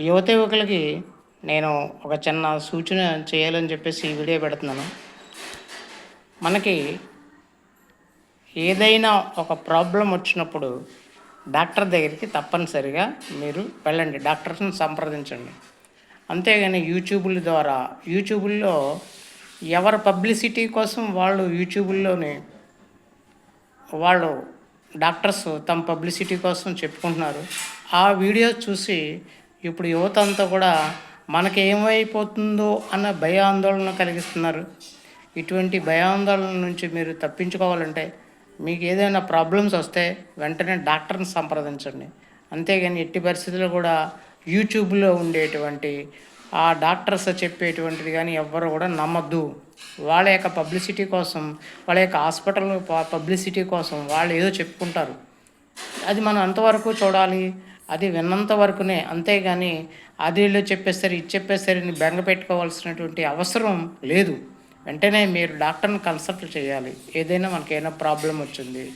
యువత యువకులకి నేను ఒక చిన్న సూచన చేయాలని చెప్పేసి ఈ వీడియో పెడుతున్నాను. మనకి ఏదైనా ఒక ప్రాబ్లం వచ్చినప్పుడు డాక్టర్ దగ్గరికి తప్పనిసరిగా మీరు వెళ్ళండి. డాక్టర్స్ని సంప్రదించండి. అంతేగాని యూట్యూబుల ద్వారా యూట్యూబుల్లో ఎవరి పబ్లిసిటీ కోసం వాళ్ళు యూట్యూబుల్లోనే వాళ్ళు డాక్టర్స్ తమ పబ్లిసిటీ కోసం చెప్పుకుంటున్నారు. ఆ వీడియో చూసి ఇప్పుడు యువత అంతా కూడా మనకి ఏమైపోతుందో అన్న భయాందోళన కలిగిస్తున్నారు. ఇటువంటి భయాందోళన నుంచి మీరు తప్పించుకోవాలంటే మీకు ఏదైనా ప్రాబ్లమ్స్ వస్తే వెంటనే డాక్టర్ని సంప్రదించండి. అంతేగాని ఎట్టి పరిస్థితుల్లో కూడా యూట్యూబ్లో ఉండేటువంటి ఆ డాక్టర్స్ చెప్పేటువంటిది కానీ ఎవ్వరు కూడా నమ్మద్దు. వాళ్ళ యొక్క పబ్లిసిటీ కోసం వాళ్ళ యొక్క హాస్పిటల్ పబ్లిసిటీ కోసం వాళ్ళు ఏదో చెప్పుకుంటారు. అది మనం అంతవరకు చూడాలి? అది విన్నంత వరకునే. అంతేగాని అది చెప్పేస్తారు ఇది చెప్పేస్తారు అని బెంగ పెట్టుకోవాల్సినటువంటి అవసరం లేదు. వెంటనే మీరు డాక్టర్ని కన్సల్ట్ చేయాలి. ఏదైనా మనకి ఏదైనా ప్రాబ్లం వచ్చింది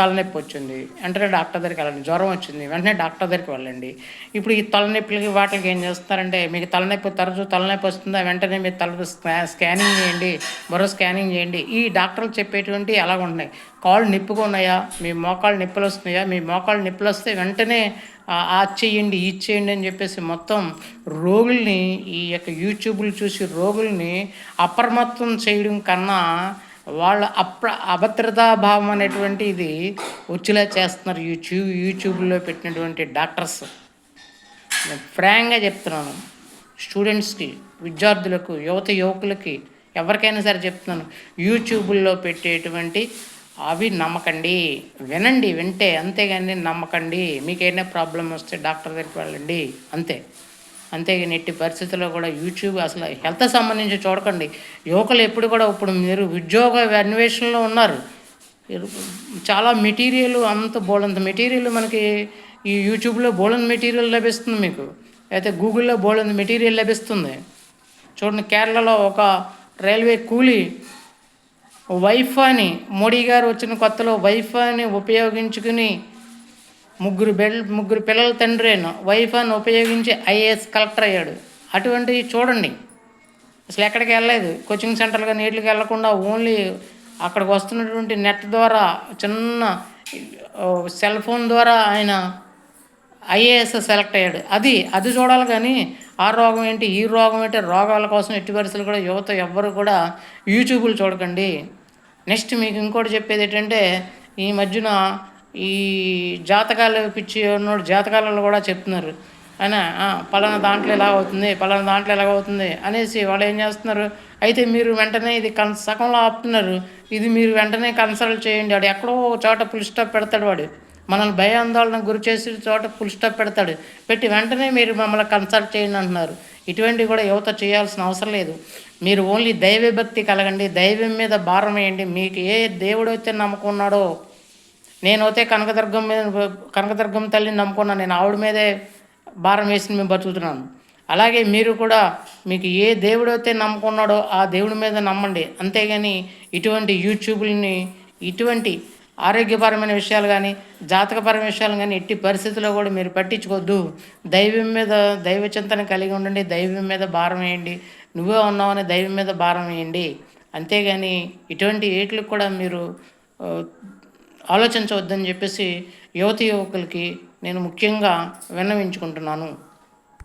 తలనొప్పి వచ్చింది. వెంటనే డాక్టర్ దగ్గరికి వెళ్ళండి. జ్వరం వచ్చింది. వెంటనే డాక్టర్ దగ్గరికి వెళ్ళండి. ఇప్పుడు ఈ తలనొప్పులకి వాటికి ఏం చేస్తారంటే మీకు తలనొప్పి తరచూ తలనొప్పి వస్తుందా? వెంటనే మీరు తల స్కా- స్కానింగ్ చేయండి. మరో స్కానింగ్ చేయండి. ఈ డాక్టర్లు చెప్పేటువంటి అలాగ ఉన్నాయి కాళ్ళు నిప్పుగా ఉన్నాయా? మీ మోకాళ్ళు నొప్పులు వస్తున్నాయా? మీ మోకాళ్ళు నొప్పులు వస్తే వెంటనే ఆ- చేయండి ఈ చేయండి అని చెప్పేసి మొత్తం రోగుల్ని ఈ యొక్క యూట్యూబ్లు చూసి రోగుల్ని అప్రమత్తం చేయడం కన్నా వాళ్ళ అప్ర అభద్రతా భావం అనేటువంటి ఇది వచ్చేలా చేస్తున్నారు యూట్యూబ్ యూట్యూబ్లో పెట్టినటువంటి డాక్టర్స్. నేను ఫ్రాంక్గా చెప్తున్నాను. స్టూడెంట్స్కి విద్యార్థులకు యువత యువకులకి ఎవరికైనా సరే చెప్తున్నాను. యూట్యూబ్లో పెట్టేటువంటి అవి నమ్మకండి. వినండి వింటే అంతేగాని నమ్మకండి. మీకు ఏదైనా ప్రాబ్లం వస్తే డాక్టర్ దగ్గరికి వెళ్ళండి. అంతే. అంతేగాని ఎట్టి పరిస్థితుల్లో కూడా యూట్యూబ్ అసలు హెల్త్ సంబంధించి చూడకండి. యువకులు ఎప్పుడు కూడా ఇప్పుడు మీరు ఉద్యోగ అన్వేషణలో ఉన్నారు. చాలా మెటీరియల్ అంత బోలంత మెటీరియల్ మనకి ఈ యూట్యూబ్లో బోలంత మెటీరియల్ లభిస్తుంది మీకు. అయితే గూగుల్లో బోలంత మెటీరియల్ లభిస్తుంది. చూడండి కేరళలో ఒక రైల్వే కూలీ వైఫాని మోడీ గారు వచ్చిన కొత్తలో వైఫాని ఉపయోగించుకుని ముగ్గురు బెల్ ముగ్గురు పిల్లల తండ్రిను అయిన ఉపయోగించి ఐఏఎస్ కలెక్టర్ అయ్యాడు. అటువంటివి చూడండి. అసలు ఎక్కడికి వెళ్ళలేదు. కోచింగ్ సెంటర్లు కానీ నీటికి వెళ్ళకుండా ఓన్లీ అక్కడికి వస్తున్నటువంటి నెట్ ద్వారా చిన్న సెల్ ఫోన్ ద్వారా ఆయన ఐఏఎస్ సెలెక్ట్ అయ్యాడు. అది అది చూడాలి కానీ ఆ రోగం ఏంటి ఈ రోగం ఏంటి రోగాల కోసం ఎట్టి పరిస్థితులు కూడా యువత ఎవ్వరు కూడా యూట్యూబ్లు చూడకండి. నెక్స్ట్ మీకు ఇంకోటి చెప్పేది ఏంటంటే ఈ మధ్యన ఈ జాతకాలు పిచ్చి ఉన్నోడు జాతకాలలో కూడా చెప్తున్నారు. అయినా పలానా దాంట్లో ఎలా అవుతుంది పలానా దాంట్లో ఎలా అవుతుంది అనేసి వాళ్ళు ఏం చేస్తున్నారు? అయితే మీరు వెంటనే ఇది కన్ సగంలో ఆపుతున్నారు. ఇది మీరు వెంటనే కన్సల్ట్ చేయండి. వాడు ఎక్కడో చోట ఫుల్ స్టాప్ పెడతాడు వాడు. మనల్ని భయాందోళన గురి చేసి చోట ఫుల్ స్టాప్ పెడతాడు. పెట్టి వెంటనే మీరు మమ్మల్ని కన్సల్ట్ చేయండి అంటున్నారు. ఇటువంటివి కూడా యువత చేయాల్సిన అవసరం లేదు. మీరు ఓన్లీ దైవభక్తి కలగండి. దైవం మీద భారం వేయండి. మీకు ఏ దేవుడు అయితే నమ్మకం ఉన్నాడో నేనైతే కనకదుర్గం మీద కనకదుర్గం తల్లిని నమ్ముకున్నాను నేను ఆవిడ మీదే భారం వేసి మేము బతుకుతున్నాను. అలాగే మీరు కూడా మీకు ఏ దేవుడు అయితే నమ్ముకున్నాడో ఆ దేవుడి మీద నమ్మండి. అంతేగాని ఇటువంటి యూట్యూబ్లని ఇటువంటి ఆరోగ్యపరమైన విషయాలు కానీ జాతకపరమైన విషయాలు కానీ ఎట్టి పరిస్థితుల్లో కూడా మీరు పట్టించుకోవద్దు. దైవం మీద దైవ చింతన కలిగి ఉండండి. దైవం మీద భారం వేయండి. నువ్వే ఉన్నావని దైవం మీద భారం వేయండి. అంతేగాని ఇటువంటి ఏట్లకు కూడా మీరు ఆలోచించవద్దని చెప్పేసి యువతి యువకులకి నేను ముఖ్యంగా విన్నవించుకుంటున్నాను.